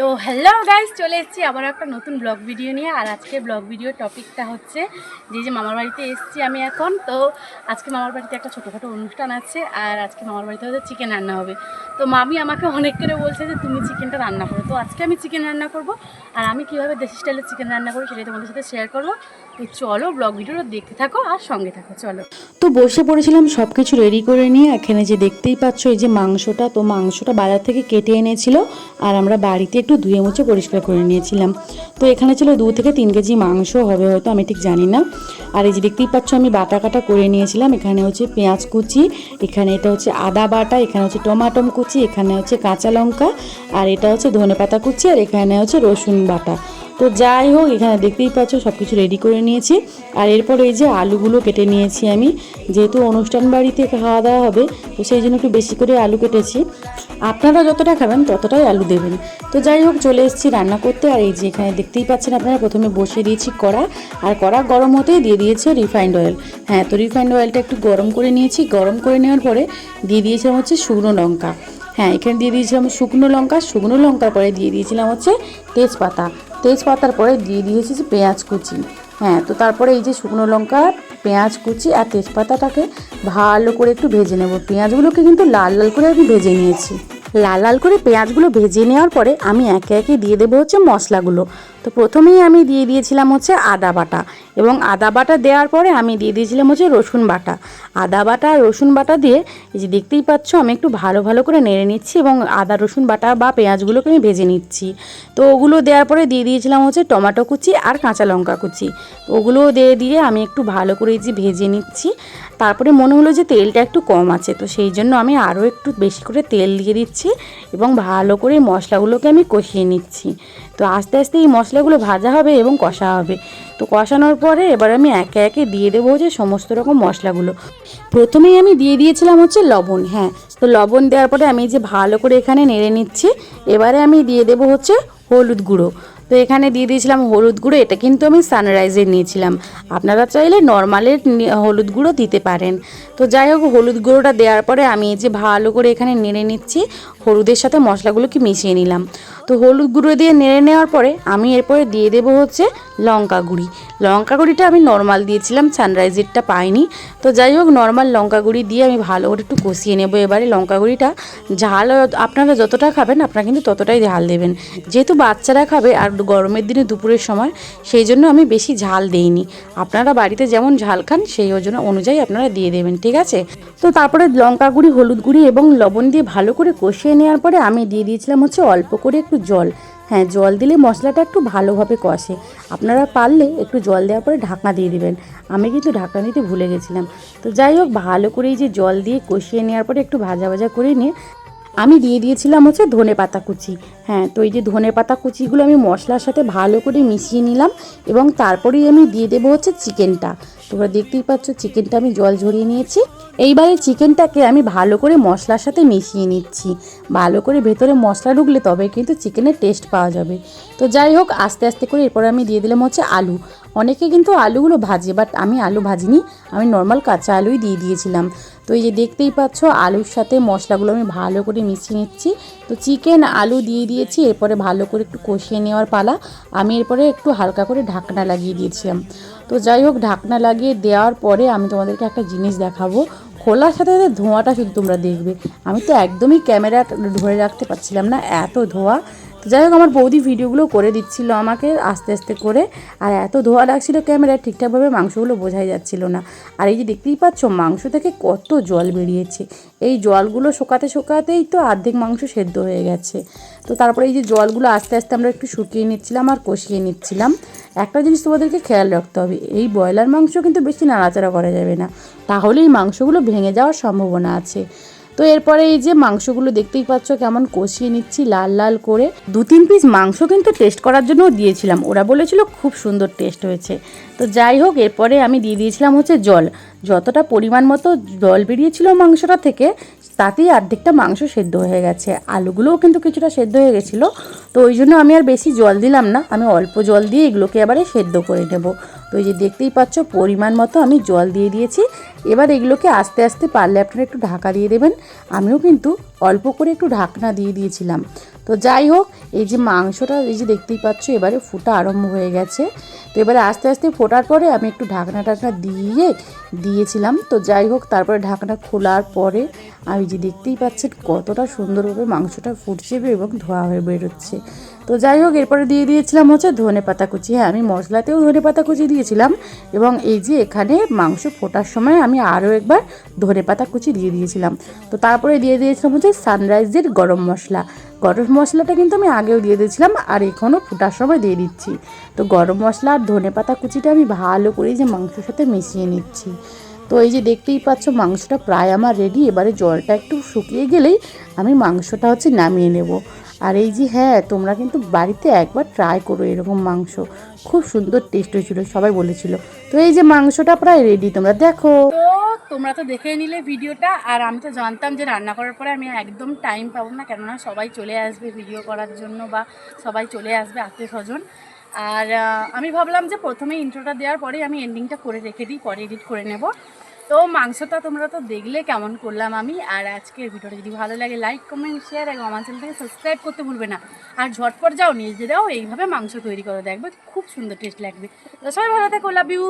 তো hello guys চলে এসেছি আবার একটা নতুন ব্লগ ভিডিও নিয়ে। আর আজকে ব্লগ ভিডিও টপিকটা হচ্ছে যে যে মামার বাড়িতে এসেছি আমি এখন। তো আজকে মামার বাড়িতে একটা ছোটোখাটো অনুষ্ঠান আছে, আর আজকে মামার বাড়িতে হয়তো চিকেন রান্না হবে। তো মামি আমাকে অনেক করে বলছে যে, তুমি চিকেনটা রান্না করো। তো আজকে আমি চিকেন রান্না করব, আর আমি কীভাবে দেশি স্টাইলের চিকেন রান্না করি সেটাই তোমাদের সাথে শেয়ার করব। তো চলো ব্লগ ভিডিওটা দেখতে থাকো আর সঙ্গে থাকো, চলো। তো বসে পড়েছিলাম সব কিছু রেডি করে নিয়ে। এখানে যে দেখতেই পাচ্ছ, এই যে মাংসটা, তো মাংসটা বাজার থেকে কেটে এনেছিল। আর আমরা বাড়িতে একটু ধুয়ে মুছে পরিষ্কার করে নিয়েছিলাম। তো এখানে ছিল দু থেকে তিন কেজি মাংস হবে হয়তো, আমি ঠিক জানি না। আর এই যে দেখতেই পাচ্ছ, আমি বাটা কাটা করে নিয়েছিলাম। এখানে হচ্ছে পেঁয়াজ কুচি, এখানে এটা হচ্ছে আদা বাটা, এখানে হচ্ছে টমাটম কুচি, এখানে হচ্ছে কাঁচা লঙ্কা, আর এটা হচ্ছে ধনে পাতা কুচি, আর এখানে হচ্ছে রসুন বাটা। তো যাই হোক, এখানে দেখতেই পাচ্ছ সব কিছু রেডি করে নিয়েছি। আর এরপর এই যে আলুগুলো কেটে নিয়েছি আমি। যেহেতু অনুষ্ঠান বাড়িতে খাওয়া দাওয়া হবে, তো সেই জন্য একটু বেশি করে আলু কেটেছি। আপনারা যতটা খাবেন, ততটাই আলু দেবেন। তো যাই হোক, চলে এসেছি রান্না করতে। আর এই যে এখানে দেখতেই পাচ্ছেন আপনারা, প্রথমে বসিয়ে দিয়েছি কড়া। আর কড়া গরম হতেই দিয়ে দিয়েছে রিফাইন্ড অয়েল হ্যাঁ তো রিফাইন্ড অয়েলটা একটু গরম করে নিয়েছি। গরম করে নেওয়ার পরে দিয়ে দিয়েছিলাম হচ্ছে শুকনো লঙ্কা। হ্যাঁ এখানে দিয়ে দিয়েছিলাম শুকনো লঙ্কা। শুকনো লঙ্কার পরে দিয়ে দিয়েছিলাম হচ্ছে তেজপাতা। তেজপাতার পরে দিয়ে দিয়েছি পেঁয়াজ কুচি। হ্যাঁ তো তারপরে এই যে শুকনো লঙ্কা, পেঁয়াজ কুচি আর তেজপাতাটাকে ভালো করে একটু ভেজে নেব। পেঁয়াজগুলোকে কিন্তু লাল লাল করে আমি ভেজে নিয়েছি। লাল লাল করে পেঁয়াজগুলো ভেজে নেওয়ার পরে আমি একে একে দিয়ে দেবো হচ্ছে মশলাগুলো। তো প্রথমেই আমি দিয়ে দিয়েছিলাম হচ্ছে আদা বাটা এবং আদা বাটা দেওয়ার পরে আমি দিয়ে দিয়েছিলাম হচ্ছে রসুন বাটা। আদা বাটা আর রসুন বাটা দিয়ে এই যে দেখতেই পাচ্ছ আমি একটু ভালো ভালো করে নেড়ে নিচ্ছি এবং আদা, রসুন বাটা বা পেঁয়াজগুলোকে আমি ভেজে নিচ্ছি। তো ওগুলো দেওয়ার পরে দিয়ে দিয়েছিলাম হচ্ছে টমেটো কুচি আর কাঁচা লঙ্কা কুচি। ওগুলো দিয়ে দিয়ে আমি একটু ভালো করে যে ভেজে নিচ্ছি। তারপরে মনে হলো যে তেলটা একটু কম আছে, তো সেই জন্য আমি আরও একটু বেশি করে তেল দিয়ে দিচ্ছি এবং ভালো করে মশলাগুলোকে আমি কষিয়ে নিচ্ছি। তো আস্তে আস্তে এই মশলাগুলো ভাজা হবে এবং কষা হবে। তো কষানোর পরে এবার আমি একে একে দিয়ে দেবো যে সমস্ত রকম মশলাগুলো। প্রথমেই আমি দিয়ে দিয়েছিলাম হচ্ছে লবণ হ্যাঁ। তো লবণ দেওয়ার পরে আমি যে ভালো করে এখানে নেড়ে নিচ্ছি, এবারে আমি দিয়ে দেবো হচ্ছে হলুদ গুঁড়ো। তো এখানে দিয়ে দিয়েছিলাম হলুদ গুঁড়ো, এটা কিন্তু আমি সানরাইজের নিয়েছিলাম। আপনারা চাইলে নর্মালের হলুদ গুঁড়ো দিতে পারেন। তো যাই হোক, হলুদ গুঁড়োটা দেওয়ার পরে আমি যে ভালো করে এখানে নেড়ে নিচ্ছি হলুদের সাথে মশলাগুলোকে মিশিয়ে নিলাম। তো হলুদ গুঁড়ো দিয়ে নেড়ে নেওয়ার পরে আমি এরপরে দিয়ে দেবো হচ্ছে লঙ্কা গুঁড়ি। লঙ্কা গুঁড়িটা আমি নর্মাল দিয়েছিলাম, সানরাইজেরটা পাইনি। তো যাই হোক, নর্মাল লঙ্কা গুঁড়ি দিয়ে আমি ভালো করে একটু কষিয়ে নেব এবারে। লঙ্কা গুঁড়িটা ঝাল আপনারা যতটা খাবেন, আপনারা কিন্তু ততটাই ঝাল দেবেন। যেহেতু বাচ্চারা খাবে আর গরমের দিনে দুপুরের সময়, সেই জন্য আমি বেশি ঝাল দেইনি। আপনারা বাড়িতে যেমন ঝাল খান, সেই ওজন অনুযায়ী আপনারা দিয়ে দেবেন, ঠিক আছে? তো তারপরে লঙ্কা গুঁড়ি, হলুদ গুঁড়ি এবং লবণ দিয়ে ভালো করে কষিয়ে নেওয়ার পরে আমি দিয়ে দিয়েছিলাম হচ্ছে অল্প করে একটু জল। হ্যাঁ জল দিলে মশলাটা একটু ভালোভাবে কষে। আপনারা পারলে একটু জল দেওয়ার পরে ঢাকনা দিয়ে দেবেন। আমি কিন্তু ঢাকনা দিতে ভুলে গেছিলাম। তো যাই হোক, ভালো করে এই যে জল দিয়ে কষিয়ে নেওয়ার পরে একটু ভাজা ভাজা করে নিয়ে আমি দিয়ে দিয়েছিলাম হচ্ছে ধনে পাতা কুচি। হ্যাঁ তো এই যে ধনে পাতা কুচিগুলো আমি মশলার সাথে ভালো করে মিশিয়ে নিলাম এবং তারপরেই আমি দিয়ে দেবো হচ্ছে চিকেনটা। তোমরা দেখতেই পাচ্ছ চিকেনটা আমি জল ঝরিয়ে নিয়েছি। এইবারে চিকেনটাকে আমি ভালো করে মশলার সাথে মিশিয়ে নিচ্ছি। ভালো করে ভেতরে মশলা ঢুকলে তবে কিন্তু চিকেনের টেস্ট পাওয়া যাবে। তো যাই হোক, আস্তে আস্তে করে এরপরে আমি দিয়ে দিলাম হচ্ছে আলু। অনেকে কিন্তু আলুগুলো ভাজে বাট আমি আলু ভাজিনি। আমি নর্মাল কাঁচা আলুই দিয়ে দিয়েছিলাম। তো এই যে দেখতেই পাচ্ছ, আলুর সাথে মশলাগুলো আমি ভালো করে মিশিয়ে নিচ্ছি। তো চিকেন আলু দিয়ে দিয়েছি, এরপরে ভালো করে একটু কষিয়ে নেওয়ার পালা। আমি এরপরে একটু হালকা করে ঢাকনা লাগিয়ে দিয়েছিলাম। তো যাই হোক, ঢাকনা লাগিয়ে দেওয়ার পরে আমি তোমাদেরকে একটা জিনিস দেখাবো। খোলার সাথে সাথে ধোঁয়াটা শুধু তোমরা দেখবে। আমি তো একদমই ক্যামেরা ধরে রাখতে পারছিলাম না, এত ধোঁয়া। তো যাই হোক, আমার বৌদি ভিডিওগুলো করে দিচ্ছিল আমাকে আস্তে আস্তে করে, আর এত ধোয়া লাগছিল ক্যামেরায় ঠিকঠাকভাবে মাংসগুলো বোঝাই যাচ্ছিল না। আর এই যে দেখতেই পাচ্ছ, মাংস থেকে কত জল বেরিয়েছে। এই জলগুলো শোকাতে শোকাতেই তো অর্ধেক মাংস সেদ্ধ হয়ে গেছে। তো তারপরে এই যে জলগুলো আস্তে আস্তে আমরা একটু শুকিয়ে নিচ্ছিলাম আর কষিয়ে নিচ্ছিলাম। একটা জিনিস তোমাদেরকে খেয়াল রাখতে হবে, এই ব্রয়লার মাংস কিন্তু বেশি নাড়াচাড়া করা যাবে না। তাহলে এই মাংসগুলো ভেঙে যাওয়ার সম্ভাবনা আছে। তো এরপরে এই যে মাংসগুলো দেখতেই পাচ্ছ, কেমন কষিয়ে নিচ্ছি লাল লাল করে। দু তিন পিস মাংস কিন্তু টেস্ট করার জন্য দিয়েছিলাম। ওরা বলেছিল খুব সুন্দর টেস্ট হয়েছে। তো যাই হোক, এরপরে আমি দিয়ে দিয়েছিলাম হচ্ছে জল। যতটা পরিমাণ মতো জল বেরিয়েছিল মাংসটা থেকে, তাতেই অর্ধেকটা মাংস সেদ্ধ হয়ে গেছে। আলুগুলোও কিন্তু কিছুটা সেদ্ধ হয়ে গেছিল। তো ওই জন্য আমি আর বেশি জল দিলাম না। আমি অল্প জল দিয়ে এগুলোকে এবারে সেদ্ধ করে নেব। তো এই যে দেখতেই পাচ্ছ, পরিমাণ মতো আমি জল দিয়ে দিয়েছি। এবার এগুলোকে আস্তে আস্তে পারলে আপনারা একটু ঢাকা দিয়ে দেবেন। আমিও কিন্তু অল্প করে একটু ঢাকনা দিয়ে দিয়েছিলাম। তো যাই হোক, এই যে মাংসটা এই যে দেখতেই পাচ্ছ, এবারে ফোটা আরম্ভ হয়ে গেছে। তো এবারে আস্তে আস্তে ফোটার পরে আমি একটু ঢাকনা টাকনা দিয়ে দিয়েছিলাম। তো যাই হোক, তারপরে ঢাকনা খোলার পরে আমি যে দেখতেই পাচ্ছেন কতটা সুন্দরভাবে মাংসটা ফুটছে এবং ধোয়া হয়ে বেরোচ্ছে। তো যাই হোক, এরপরে দিয়ে দিয়েছিলাম হচ্ছে ধনে পাতা কুচি। হ্যাঁ আমি মশলাতেও ধনে পাতা কুচি দিয়েছিলাম এবং এই যে এখানে মাংস ফোটার সময় আমি আরও একবার ধনে পাতা কুচি দিয়ে দিয়েছিলাম। তো তারপরে দিয়ে দিয়েছিলাম হচ্ছে সানরাইজের গরম মশলা। গরম মশলাটা কিন্তু আমি আগেও দিয়ে দিয়েছিলাম আর এখনও ফোটার সময় দিয়ে দিচ্ছি। তো গরম মশলা আর ধনে পাতা কুচিটা আমি ভালো করে যে মাংসের সাথে মিশিয়ে নিচ্ছি। তো এই যে দেখতেই পাচ্ছ, মাংসটা প্রায় আমার রেডি এবারে জলটা একটু শুকিয়ে গেলেই আমি মাংসটা হচ্ছে নামিয়ে নেব। আর এই যে হ্যাঁ তোমরা কিন্তু বাড়িতে একবার ট্রাই করো এরকম মাংস। খুব সুন্দর টেস্ট হয়েছিল, সবাই বলেছিল। তো এই যে মাংসটা প্রায় রেডি তোমরা দেখো। তোমরা তো দেখে নিলে ভিডিওটা, আর আমি তো জানতাম যে রান্না করার পরে আমি একদম টাইম পাবো না, কেননা সবাই চলে আসবে ভিডিও করার জন্য বা সবাই চলে আসবে আত্মীয় স্বজন আর আমি ভাবলাম যে প্রথমে ইন্ট্রোটা দেওয়ার পরে আমি এন্ডিংটা করে রেখে দিই, পরে এডিট করে নেব। তো মাংসটা তোমরা তো দেখলে কেমন করলাম আমি। আর আজকের ভিডিওটা যদি ভালো লাগে লাইক কমেন্ট শেয়ার এবং আমার চ্যানেলটাকে সাবস্ক্রাইব করতে ভুলবে না। আর ঝটপট যাও, নিজেরাও এইভাবে মাংস তৈরি করে, দেখবে খুব সুন্দর টেস্ট লাগবে। তো সবাই ভালো থাকো লাভ ইউ